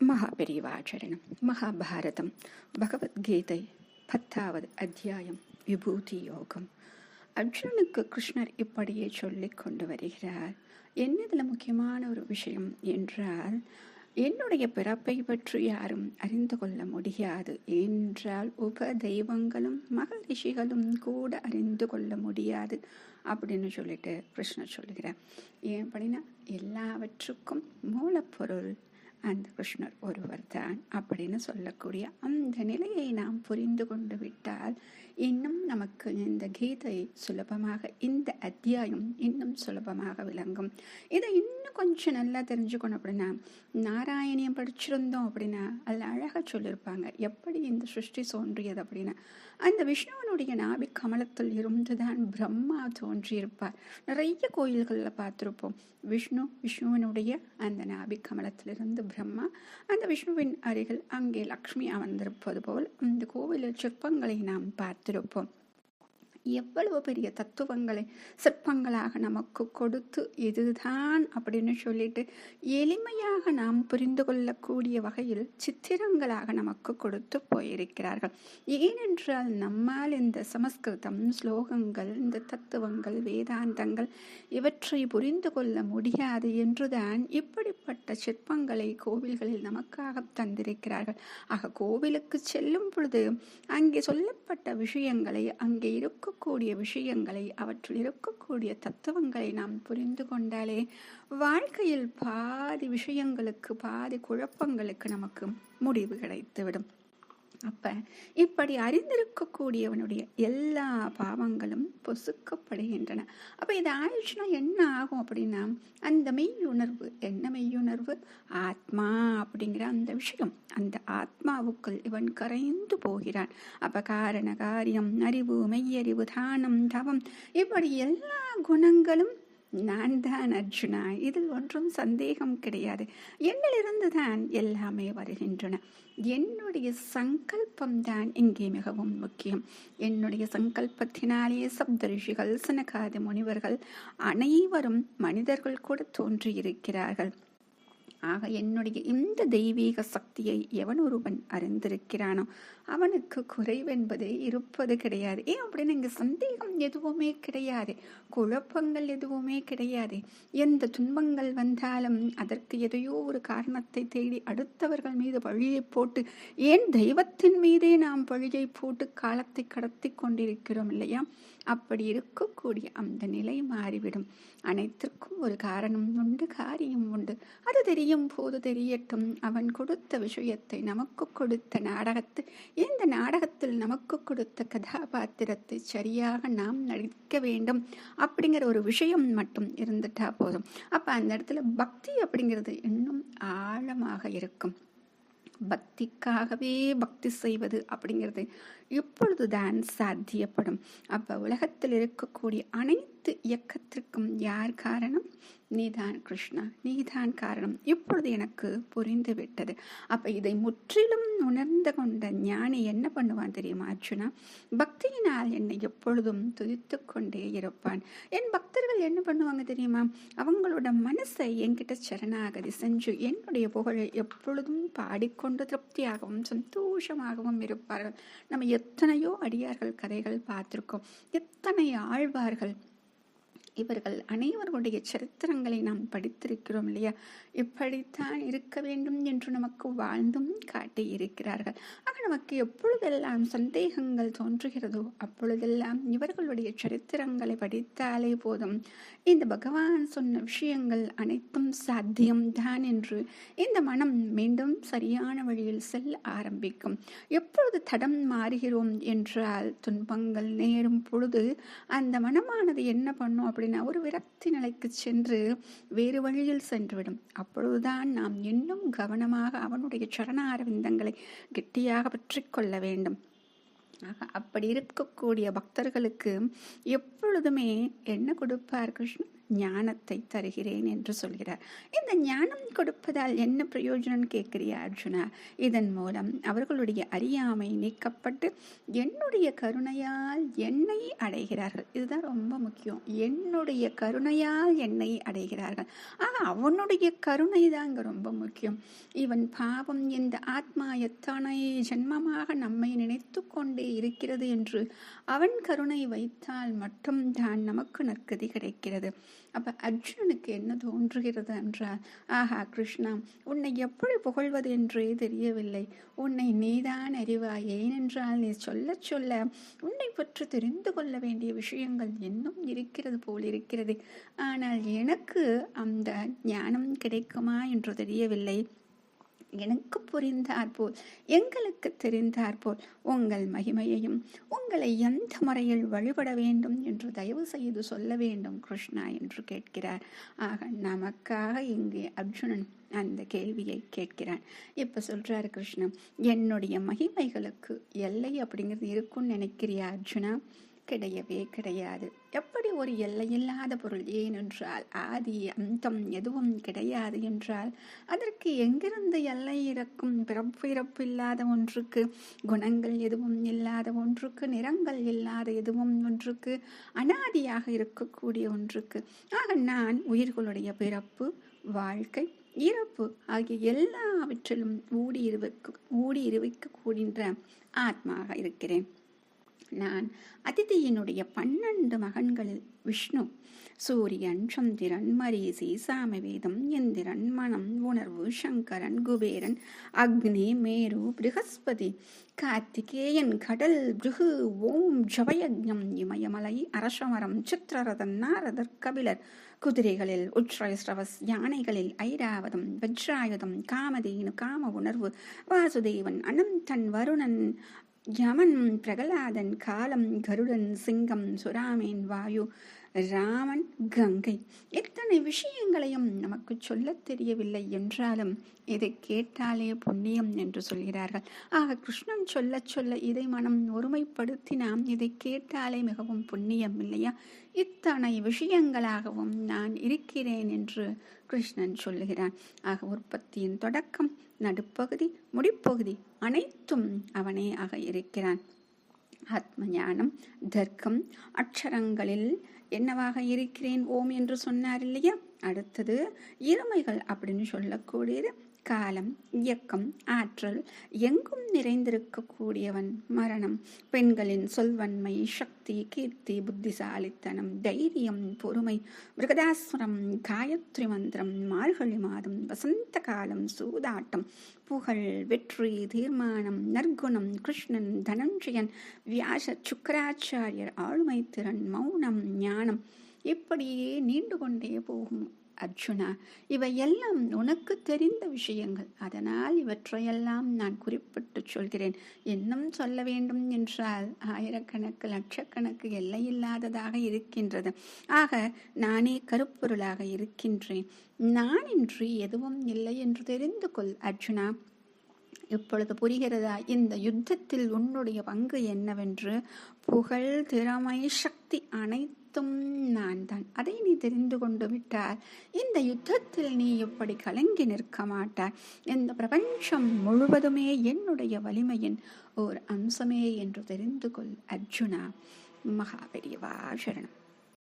மகாபெரிவாச்சரணம் மகாபாரதம் பகவத்கீதை பத்தாவது அத்தியாயம் விபூதி யோகம் அர்ஜுனனுக்கு கிருஷ்ணர் இப்படியே சொல்லிக் கொண்டு வருகிறார். என்ன இதில் முக்கியமான ஒரு விஷயம் என்றால் என்னுடைய பிறப்பை பற்றி யாரும் அறிந்து கொள்ள முடியாது என்றால் உப தெய்வங்களும் மகரிஷிகளும் கூட அறிந்து கொள்ள முடியாது அப்படின்னு சொல்லிட்டு கிருஷ்ணர் சொல்லுகிறார். ஏன் அப்படின்னா எல்லாவற்றுக்கும் மூலப்பொருள் அந்த கிருஷ்ணர் ஒருவர் தான் அப்படின்னு சொல்லக்கூடிய அந்த நிலையை நாம் புரிந்து கொண்டு விட்டால் இன்னும் நமக்கு இந்த கீதை சுலபமாக இந்த அத்தியாயம் இன்னும் சுலபமாக விளங்கும். இதை இன்னும் இன்னும் கொஞ்சம் நல்லா தெரிஞ்சுக்கணும் அப்படின்னா நாராயணியம் படிச்சிருந்தோம் அப்படின்னா அதில் அழகாக சொல்லியிருப்பாங்க எப்படி இந்த சிருஷ்டி தோன்றியது அப்படின்னா அந்த விஷ்ணுவனுடைய நாபி கமலத்தில் இருந்துதான் பிரம்மா தோன்றியிருப்பார். நிறைய கோயில்களில் பார்த்துருப்போம். விஷ்ணு விஷ்ணுவனுடைய அந்த நாபி கமலத்திலிருந்து பிரம்மா அந்த விஷ்ணுவின் அருகில் அங்கே லக்ஷ்மி அமர்ந்திருப்பது போல் அந்த கோவிலில் சிற்பங்களை நாம் பார்த்திருப்போம். எவ்வளவு பெரிய தத்துவங்களை சிற்பங்களாக நமக்கு கொடுத்து இதுதான் அப்படின்னு சொல்லிட்டு எளிமையாக நாம் புரிந்து கொள்ளக்கூடிய வகையில் சித்திரங்களாக நமக்கு கொடுத்து போயிருக்கிறார்கள். ஏனென்றால் நம்மால் இந்த சமஸ்கிருதம் ஸ்லோகங்கள் இந்த தத்துவங்கள் வேதாந்தங்கள் இவற்றை புரிந்து கொள்ள முடியாது என்றுதான் இப்படிப்பட்ட சிற்பங்களை கோவில்களில் நமக்காக தந்திருக்கிறார்கள். ஆக கோவிலுக்கு செல்லும் பொழுது அங்கே சொல்லப்பட்ட விஷயங்களை அங்கே இருக்கும் இருக்கக்கூடிய விஷயங்களை அவற்றில் இருக்கக்கூடிய தத்துவங்களை நாம் புரிந்து கொண்டாலே வாழ்க்கையில் பாதி விஷயங்களுக்கு பாதி குழப்பங்களுக்கு நமக்கு முடிவு கிடைத்துவிடும். அப்போ இப்படி அறிந்திருக்கக்கூடியவனுடைய எல்லா பாவங்களும் பொசுக்கப்படுகின்றன. அப்போ இது ஆயிடுச்சுன்னா என்ன ஆகும் அப்படின்னா அந்த மெய்யுணர்வு என்ன மெய்யுணர்வு? ஆத்மா அப்படிங்கிற அந்த விஷயம். அந்த ஆத்மாவுக்குள் இவன் கரைந்து போகிறான். அப்போ காரண காரியம் அறிவு மெய்யறிவு தானம் தவம் இப்படி எல்லா குணங்களும் நான் தான் அர்ஜுனா. இதில் ஒன்றும் சந்தேகம் கிடையாது. என்னிலிருந்து தான் எல்லாமே வருகின்றன. என்னுடைய சங்கல்பம் தான் இங்கே மிகவும் முக்கியம். என்னுடைய சங்கல்பத்தினாலேயே சப்தரிஷிகள் சனகாதி முனிவர்கள் அனைவரும் மனிதர்கள் கூட தோன்றியிருக்கிறார்கள். ஆக என்னுடைய இந்த தெய்வீக சக்தியை எவன் ஒருவன் அறிந்திருக்கிறானோ அவனுக்கு குறைவென்பதே இருப்பது கிடையாது. ஏன் அப்படின்னு இங்கே சந்தேகம் எதுவுமே கிடையாது. குழப்பங்கள் எதுவுமே கிடையாது. எந்த துன்பங்கள் வந்தாலும் அதற்கு எதையோ ஒரு காரணத்தை தேடி அடுத்தவர்கள் மீது பழியை போட்டு ஏன் தெய்வத்தின் மீதே நாம் பழியை போட்டு காலத்தை கடத்தி கொண்டிருக்கிறோம் இல்லையா? அப்படி இருக்கக்கூடிய அந்த நிலை மாறிவிடும். அனைத்திற்கும் ஒரு காரணம் உண்டு காரியம் உண்டு. தெரியும் போது தெரியட்டும். அவன் கொடுத்த விஷயத்தை நமக்கு கொடுத்த நாடகத்தை இந்த நாடகத்தில் நமக்கு கொடுத்த கதாபாத்திரத்தை சரியாக நாம் நடிக்க வேண்டும் அப்படிங்கிற ஒரு விஷயம் மட்டும் இருந்துட்டா போதும். அப்போ அந்த இடத்துல பக்தி அப்படிங்கிறது இன்னும் ஆழமாக இருக்கும். பக்திக்காகவே பக்தி செய்வது அப்படிங்கிறது இப்பொழுதுதான் சாத்தியப்படும். அப்போ உலகத்தில் இருக்கக்கூடிய அனைத்து இயக்கத்திற்கும் யார் காரணம்? நீதான் கிருஷ்ணா. நீதான் காரணம். இப்பொழுது எனக்கு புரிந்து விட்டது அப்ப இதை முற்றிலும் உணர்ந்து கொண்ட ஞானி என்ன பண்ணுவான் தெரியுமா அர்ஜுனா? பக்தியினால் என்னை எப்பொழுதும் துதித்து கொண்டே இருப்பான். என் பக்தர்கள் என்ன பண்ணுவாங்க தெரியுமா? அவங்களோட மனசை என்கிட்ட சரணாகதி செஞ்சு என்னுடைய புகழை எப்பொழுதும் பாடிக்கொண்டு திருப்தியாகவும் சந்தோஷமாகவும் இருப்பார்கள். நம்ம எத்தனையோ அடியார்கள் கதைகள் பார்த்துருக்கோம். எத்தனை ஆழ்வார்கள் இவர்கள் அனைவருடைய சரித்திரங்களை நாம் படித்திருக்கிறோம் இல்லையா? இப்படித்தான் இருக்க வேண்டும் என்று நமக்கு வாழ்ந்தும் காட்டி இருக்கிறார்கள் ஆக நமக்கு எப்பொழுதெல்லாம் சந்தேகங்கள் தோன்றுகிறதோ அப்பொழுதெல்லாம் இவர்களுடைய சரித்திரங்களை படித்தாலே போதும். இந்த பகவான் சொன்ன விஷயங்கள் அனைத்தும் சாத்தியம் தான் என்று இந்த மனம் மீண்டும் சரியான வழியில் செல்ல ஆரம்பிக்கும். எப்பொழுது தடம் மாறுகிறோம் என்றால் துன்பங்கள் நேரும் பொழுது அந்த மனமானது என்ன பண்ணும்? அப்படின்னா ஒரு விரக்தி நிலைக்கு சென்று வேறு வழியில் சென்றுவிடும். அப்பொழுதுதான் நாம் இன்னும் கவனமாக அவனுடைய சரணாரவிந்தங்களை கெட்டியாக பற்றி கொள்ள வேண்டும். அப்படி இருக்கக்கூடிய பக்தர்களுக்கு எப்பொழுதுமே என்ன கொடுப்பார் கிருஷ்ணன்? ஞானத்தை தருகிறேன் என்று சொல்கிறார். இந்த ஞானம் கொடுப்பதால் என்ன பிரயோஜனம் கேட்கிறியா அர்ஜுனா? இதன் மூலம் அவர்களுடைய அறியாமை நீக்கப்பட்டு என்னுடைய கருணையால் என்னை அடைகிறார்கள். இதுதான் ரொம்ப முக்கியம். என்னுடைய கருணையால் என்னை அடைகிறார்கள். ஆக அவனுடைய கருணை தாங்க ரொம்ப முக்கியம். இவன் பாவம் இந்த ஆத்மா எத்தனை ஜென்மமாக நம்மை நினைத்து கொண்டே இருக்கிறது என்று அவன் கருணை வைத்தால் மட்டும்தான் நமக்கு நற்கதி கிடைக்கிறது. அப்ப அர்ஜுனனுக்கு என்ன தோன்றுகிறது என்றால் ஆஹா கிருஷ்ணா உன்னை எப்படி புகழ்வது என்றே தெரியவில்லை. உன்னை நீதான் அறிவாய். ஏனென்றால் நீ சொல்ல சொல்ல உன்னை பற்றி தெரிந்து கொள்ள வேண்டிய விஷயங்கள் இன்னும் இருக்கிறது போல் இருக்கிறது. ஆனால் எனக்கு அந்த ஞானம் கிடைக்குமா என்று தெரியவில்லை. எனக்கு புரிந்தாற்போல் எங்களுக்கு தெரிந்தாற்போல் உங்கள் மகிமையையும் உங்களை எந்த முறையில் வழிபட வேண்டும் என்று தயவு செய்து சொல்ல வேண்டும் கிருஷ்ணா என்று கேட்கிறார். ஆக நமக்காக இங்கே அர்ஜுனன் அந்த கேள்வியை கேட்கிறான். இப்போ சொல்றாரு கிருஷ்ணன் என்னுடைய மகிமைகளுக்கு எல்லை அப்படிங்கிறது இருக்கும்னு நினைக்கிறியா அர்ஜுனா? கிடையவே கிடையாது. எப்படி ஒரு எல்லையில்லாத பொருள் ஏனென்றால் ஆதி அந்தம் எதுவும் கிடையாது என்றால் அதற்கு எங்கிருந்து எல்லை இருக்கும் பிறப்பு இறப்பு இல்லாத ஒன்றுக்கு குணங்கள் எதுவும் இல்லாத ஒன்றுக்கு நிறங்கள் இல்லாத எதுவும் ஒன்றுக்கு அனாதியாக இருக்கக்கூடிய ஒன்றுக்கு. ஆக நான் உயிர்களுடைய பிறப்பு வாழ்க்கை இறப்பு ஆகிய எல்லாவற்றிலும் ஊடி இருவிக்க ஊடி இருவிக்கக்கூடிய ஆத்மாக இருக்கிறேன். நான் அதிதியினுடைய பன்னெண்டு மகன்களில் விஷ்ணு சூரியன் சந்திரன் மரீசி சாமவேதம் இந்திரன் மனம் உணர்வு சங்கரன் குபேரன் அக்னி மேரு பிருகஸ்பதி கார்த்திகேயன் கடல் பிருகு ஓம் ஜவயஜம் இமயமலை அரசமரம் சித்திரரதன் நாரதர் கபிலர் குதிரைகளில் உச்ரஸ்ரவஸ் யானைகளில் ஐராவதம் வஜ்ராயுதம் காமதேனு காம உணர்வு வாசுதேவன் அனந்தன் வருணன் யமன் பிரகலாதன் காலம் கருடன் சிங்கம் சுராமேன் வாயு ராமன் கங்கை. எத்தனை விஷயங்களையும் நமக்கு சொல்ல தெரியவில்லை என்றாலும் இதை கேட்டாலே புண்ணியம் என்று சொல்கிறார்கள். ஆக கிருஷ்ணன் சொல்ல சொல்ல இதை மனம் ஒருமைப்படுத்தி நாம் இதை கேட்டாலே மிகவும் புண்ணியம் இல்லையா? இத்தனை விஷயங்களாகவும் நான் இருக்கிறேன் என்று கிருஷ்ணன் சொல்லுகிறான் ஆக உற்பத்தியின் தொடக்கம் நடுப்பகுதி முடிப்பகுதி அனைத்தும் அவனே ஆக இருக்கிறான். ஆத்ம ஞானம் தர்க்கம் அக்ஷரங்களில் என்னவாக இருக்கிறேன் ஓம் என்று சொன்னார் இல்லையா? அடுத்தது இருமைகள் அப்படின்னு சொல்லக்கூடியது காலம் இயக்கம் ஆற்றல் எங்கும் நிறைந்திருக்கக்கூடியவன் மரணம். பெண்களின் சொல்வன்மை சக்தி கீர்த்தி புத்திசாலித்தனம் தைரியம் பொறுமை மிருகதாசுரம் காயத்ரி மந்திரம் மார்கழி மாதம் வசந்த காலம் சூதாட்டம் புகழ் வெற்றி தீர்மானம் நற்குணம் கிருஷ்ணன் தனஞ்சயன் வியாச சுக்கராச்சாரியர் ஆளுமை திறன் மௌனம் ஞானம் இப்படியே நீண்டு கொண்டே போகும் அர்ஜுனா இவையெல்லாம் உனக்கு தெரிந்த விஷயங்கள். அதனால் இவற்றையெல்லாம் நான் குறிப்பிட்டு சொல்கிறேன். இன்னும் சொல்ல வேண்டும் என்றால் ஆயிரக்கணக்கு லட்சக்கணக்கு எல்லையில்லாததாக இருக்கின்றது. ஆக நானே கருப்பொருளாக இருக்கின்றேன். நான் இன்றி எதுவும் இல்லை என்று தெரிந்து கொள் அர்ஜுனா. இப்பொழுது புரிகிறதா? இந்த யுத்தத்தில் உன்னுடைய பங்கு என்னவென்று? புகழ் திறமை சக்தி அனைத்தும் நான் தான் அதை நீ தெரிந்து கொண்டு விட்டால் இந்த யுத்தத்தில் நீ இப்படி கலங்கி நிற்க மாட்டாய். இந்த பிரபஞ்சம் முழுவதுமே என்னுடைய வலிமையின் ஓர் அம்சமே என்று தெரிந்து கொள் அர்ஜுனா. மகாபெரியவா சரணம்.